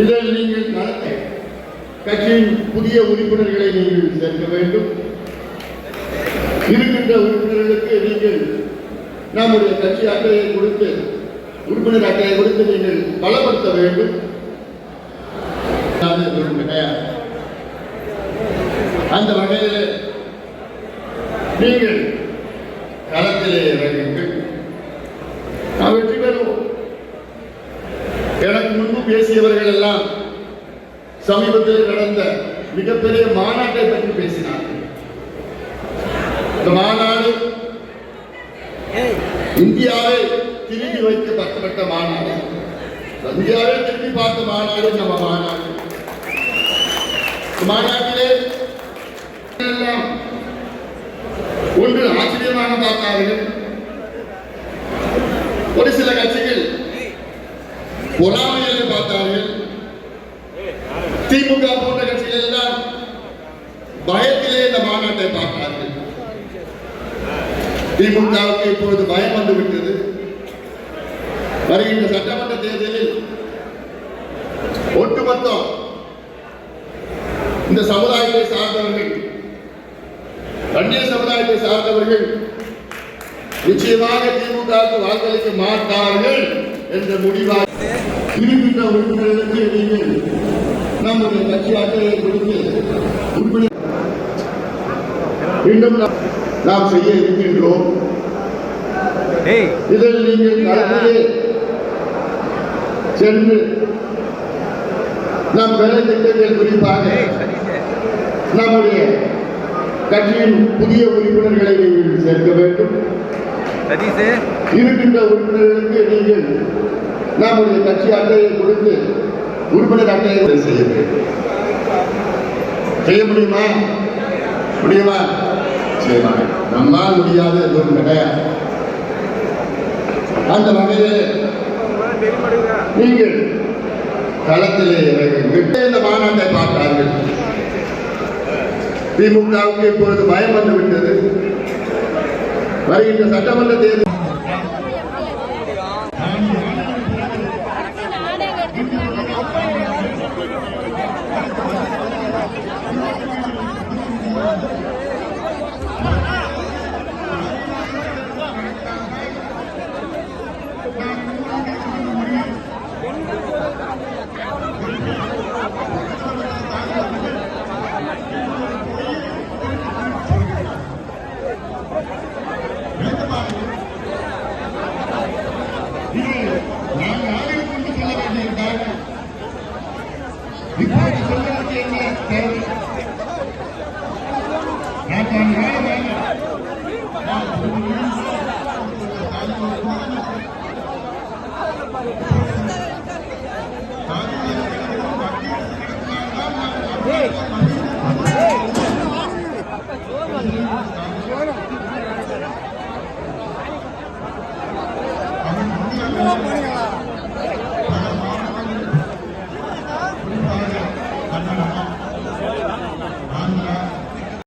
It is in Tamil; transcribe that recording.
இதில் நீங்கள் நடத்த. கட்சியின் புதிய உறுப்பினர்களை நீங்கள் சேர்க்க வேண்டும். இருக்கின்ற உறுப்பினர்களுக்கு நீங்கள் நம்முடைய கட்சி அட்டையை கொடுத்து உறுப்பினர் அட்டையை கொடுத்து நீங்கள் பலப்படுத்த வேண்டும். அந்த வகையில் நீங்கள் களத்திலே இறங்குங்கள் நாம் வெற்றி பெறுவோம் எனக்கு முன்பு பேசியவர்கள் எல்லாம் சமீபத்தில் நடந்த மிகப்பெரிய மாநாட்டை பற்றி பேசினார்கள். இந்த மாநாடு இந்தியாவை திரும்பி வைக்கப்பட்ட மாநாடு. இந்தியாவை திரும்பி பார்த்த மாநாடு நம்ம மாநாடு. மாநாட்டிலே ஒன்று ஆச்சரியமாக பார்த்தார்கள் ஒரு சில கட்சிகள் பொறாமை பார்த்தார்கள் திமுக போன்ற கட்சிகள் எல்லாம் பயத்திலே இந்த மாநாட்டை பார்த்தார்கள் திமுகவுக்கு இப்பொழுது பயம் வந்து விட்டது வருகின்ற சட்டமன்ற தேர்தலில் ஒட்டுமொத்தம் இந்த சமுதாயத்தை சார்ந்தவர்கள் அந்நிய சமுதாயத்தை சார்ந்தவர்கள் நிச்சயமாக திமுகவுக்கு வாக்களிக்க மாட்டார்கள் என்ற முடிவாக இருக்கின்ற உறுப்பினர்களுக்கு நீங்கள் நம்முடைய கட்சி அட்டையை கொடுத்து உறுப்பினர் மீண்டும் நாம் செய்ய இருக்கின்றோம். இதில் நீங்கள் சென்று நம் வேலை திட்டங்கள் குறிப்பாக நம்முடைய கட்சியின் புதிய உறுப்பினர்களை நீங்கள் சேர்க்க வேண்டும். இருக்கின்ற உறுப்பினர்களுக்கு நீங்கள் நம்முடைய கட்சி அட்டையை கொடுத்து உறுப்பினர் அட்டையை செய்ய வேண்டும். செய்ய முடியுமா? முடியுமா? செய்யமா நம்மால் முடியாது எதுவும் கிடையாது அந்த வகையில் நீங்கள் களத்திலே இறங்குங்கள். இந்த மாநாட்டை பார்த்தார்கள். திமுகவுக்கு இப்பொழுது பயம் வந்துவிட்டது வருகின்ற சட்டமன்ற தேர்தல் சொல்வதற்கு என்ன தேவை நான் தான்